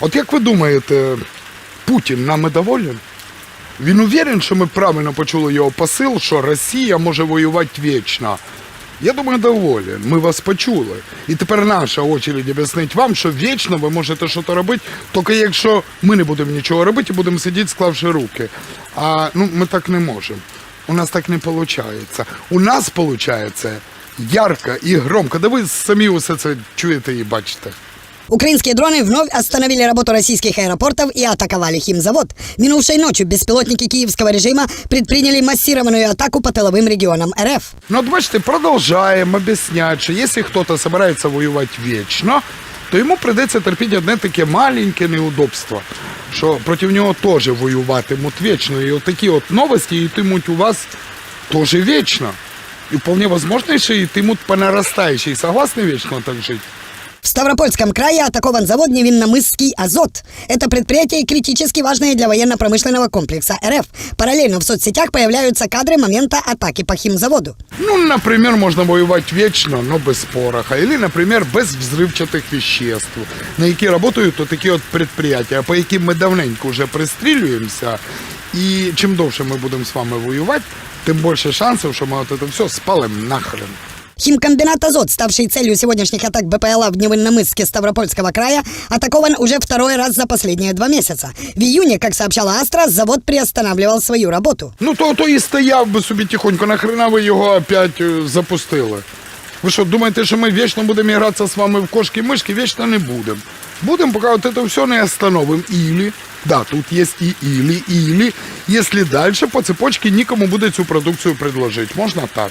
От як ви думаєте, Путін нами доволен? Він уверен, що ми правильно почули його посил, що Росія може воювати вічно. Я думаю, доволен. Ми вас почули. І тепер наша очередь об'яснить вам, що вічно ви можете щось робити, тільки якщо ми не будемо нічого робити і будемо сидіти, склавши руки. А ну, ми так не можемо. У нас так не виходить. У нас виходить ярко і громко. Да ви самі усе це чуєте і бачите. Украинские дроны вновь остановили работу российских аэропортов и атаковали химзавод. Минувшей ночью беспилотники киевского режима предприняли массированную атаку по тыловым регионам РФ. Ну, от бачите, продовжаємо об'ясняти, що якщо хтось збирається воювати вічно, то йому прийдеться терпіти одне таке маленьке неудобство, що проти нього теж воюватимуть вічно. І от такі от новості йтимуть у вас теж вічно. І вполне возможно, що йтимуть по нарастающей. Согласны вечно так жить? В Ставропольском крае атакован завод Невинномысский «Азот». Это предприятие критически важное для военно-промышленного комплекса РФ. Параллельно в соцсетях появляются кадры момента атаки по химзаводу. Ну, например, можно воевать вечно, но без пороха. Или, например, без взрывчатых веществ, на які работают вот такі от предприятия, по яким ми давненько вже пристрілюємося. І чим довше ми будемо з вами воювати, тим більше шансів, що ми от це все спалимо нахрен. Химкомбинат «Азот», ставший целью сегодняшних атак БПЛА в Невинномысске Ставропольского края, атакован уже второй раз за последние два месяца. В июне, как сообщала Астра, завод приостанавливал свою работу. Ну, то, то і стояв би собі тихонько, нахрена ви його опять е, запустили. Ви що, думаєте, що ми вічно будемо гратися з вами в кошки-мишки? Вічно не будемо. Будемо, поки от це все не остановим. Или, да, тут є і или, или, якщо далі по цепочці нікому буде цю продукцію предложити. Можна так.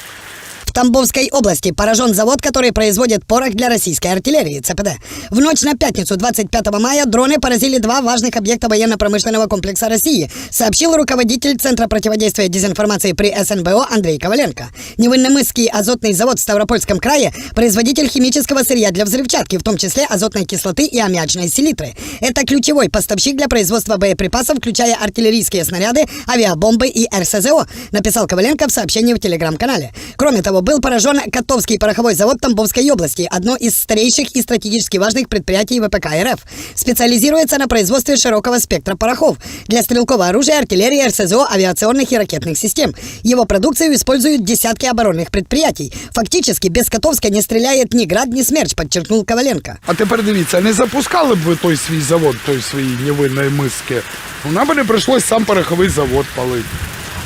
В Тамбовской области поражен завод, который производит порох для российской артиллерии, ЦПД. В ночь на пятницу 25 мая дроны поразили два важных объекта военно-промышленного комплекса России, сообщил руководитель Центра противодействия дезинформации при СНБО Андрей Коваленко. Невынномысский азотный завод в Ставропольском крае – производитель химического сырья для взрывчатки, в том числе азотной кислоты и аммиачной селитры. Это ключевой поставщик для производства боеприпасов, включая артиллерийские снаряды, авиабомбы и РСЗО, написал Коваленко в сообщении в телеграм-канале. Кроме того, был поражен Котовский пороховой завод Тамбовской области, одно из старейших и стратегически важных предприятий ВПК РФ. Специализируется на производстве широкого спектра порохов для стрелкового оружия, артиллерии, РСЗО, авиационных и ракетных систем. Его продукцию используют десятки оборонных предприятий. Фактически без Котовска не стреляет ни Град, ни Смерч, подчеркнул Коваленко. А тепер дивіться, не запускали б ви той свій завод, той свої невинної миски. Ну, Нам би не прийшлось сам пороховий завод палити.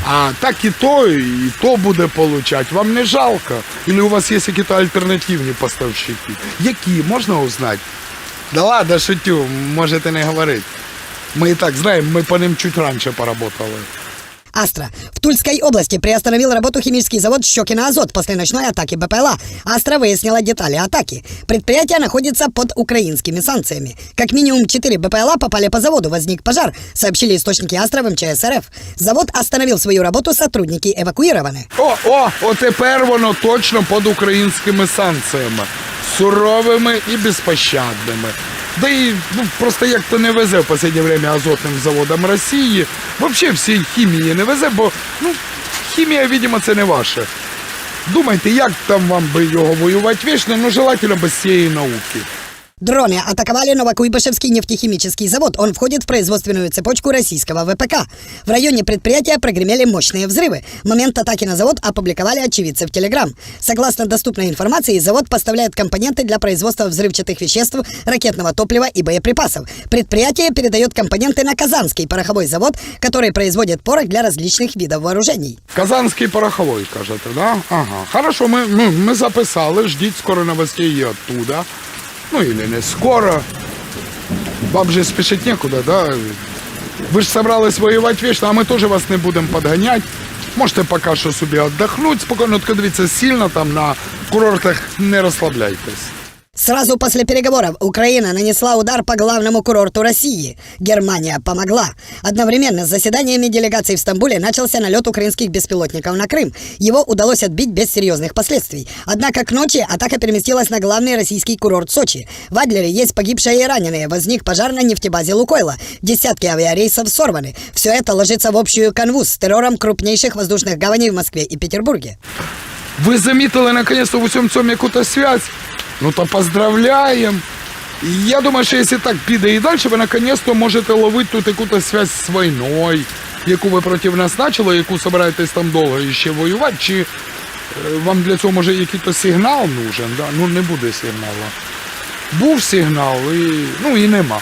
А так і то, і то буде получати. Вам не жалко? Или у вас є якісь альтернативні поставщики? Які, можна узнати? Да ладно, шутю, можете не говорити. Ми і так знаємо, ми по ним чуть раніше поработали. Астра. В Тульской области приостановил работу химический завод Щекина Азот после ночной атаки БПЛА. Астра выяснила детали атаки. Предприятие находится под украинскими санкциями. Как минимум 4 БПЛА попали по заводу. Возник пожар, сообщили источники Астра в МЧС РФ. Завод остановил свою работу, сотрудники эвакуированы. О, о, о, тепер воно точно під українськими санкціями. Суровими і безпощадними. Да і ну, просто як то не везе в останнє время азотним заводам Росії. Взагалі всій хімії не везе, бо ну, хімія, видимо, це не ваше. Думайте, як там вам би його воювати вічно, ну желательно без цієї науки. Дроны атаковали Новокуйбышевский нефтехимический завод. Он входит в производственную цепочку российского ВПК. В районе предприятия прогремели мощные взрывы. Момент атаки на завод опубликовали очевидцы в Телеграм. Согласно доступной информации, завод поставляет компоненты для производства взрывчатых веществ, ракетного топлива и боеприпасов. Предприятие передает компоненты на Казанский пороховой завод, который производит порох для различных видов вооружений. Казанський пороховой, кажете, да? Ага. Хорошо, ми, ми, ми записали, ждіть скоро новостей і оттуда. Ну, или не скоро. Вам же спешить некуда, да? Ви ж собрались воювати вічно, а ми теж вас не будемо підганяти. Можете поки що собі віддохнути, спокійно, от дивіться, сильно там на курортах не розслабляйтесь. Сразу после переговоров Украина нанесла удар по главному курорту России. Германия помогла. Одновременно с заседаниями делегаций в Стамбуле начался налет украинских беспилотников на Крым. Его удалось отбить без серьезных последствий. Однако к ночи атака переместилась на главный российский курорт Сочи. В Адлере есть погибшие и раненые. Возник пожар на нефтебазе Лукойла. Десятки авиарейсов сорваны. Все это ложится в общую канву с террором крупнейших воздушных гаваней в Москве и Петербурге. Ви замітили наконец-то в усьому цьому якусь связь? Ну то поздравляємо. Я думаю, що якщо так піде і далі, ви наконець-то можете ловити тут якусь связь з війною, яку ви проти нас почали, яку збираєтесь там довго ще воювати, чи е, вам для цього може якийсь сигнал нужен, да? ну не буде сигналу. Був сигнал і, ну, і нема.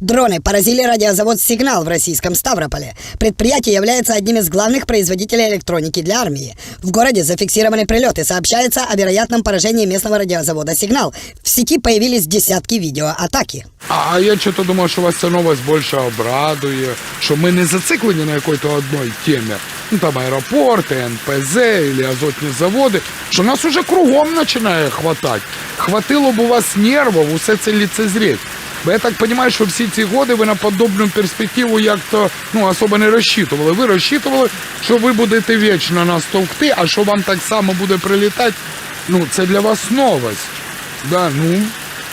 Дроны поразили радиозавод «Сигнал» в российском Ставрополе. Предприятие является одним из главных производителей электроники для армии. В городе зафиксированы прилеты. Сообщается о вероятном поражении местного радиозавода «Сигнал». В сети появились десятки видео атаки. А, а я чого думав, що вас ця новость більше обрадує, що ми не зациклені на якій-то одній темі. Ну там аеропорти, НПЗ або азотні заводи, що нас уже кругом починає хватати. Хватило б у вас нервів усе це ліцезріть. Бо я так розумію, що всі ці годи ви на подобну перспективу як-то ну, особо не розчитували. Ви розчитували, що ви будете вічно нас товкти, а що вам так само буде прилітати, ну це для вас новость. Да, ну,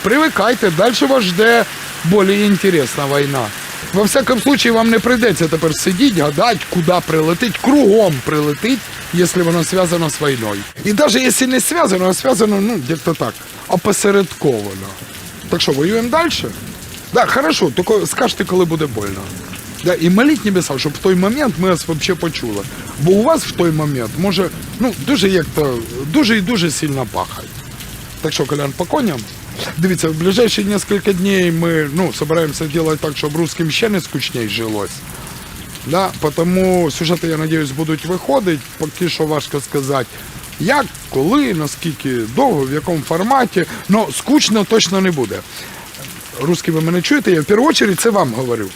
привикайте, далі вас жде більш інтересна війна. Во всякому случае, вам не прийдеться тепер сидіти, гадати, куди прилетить, кругом прилетить, якщо воно зв'язано з війною. І навіть якщо не зв'язано, а зв'язано, ну, як-то так, опосередковано. Так що, воюємо далі? Да, хорошо, тільки скажете, коли буде больно. Да, і моліть небеса, щоб в той момент ми вас взагалі почули. Бо у вас в той момент може ну, дуже як-то дуже і дуже сильно пахать. Так що, Колян, по коням. Дивіться, в ближайші кілька днів ми ну, собираємося робити так, щоб русским ще не скучніше жилось. Да, тому сюжети, я надіюсь, будуть виходити, поки що важко сказати. Як, коли, наскільки довго, в якому форматі, але скучно точно не буде. Русські ви мене чуєте, я в першу чергу це вам говорю.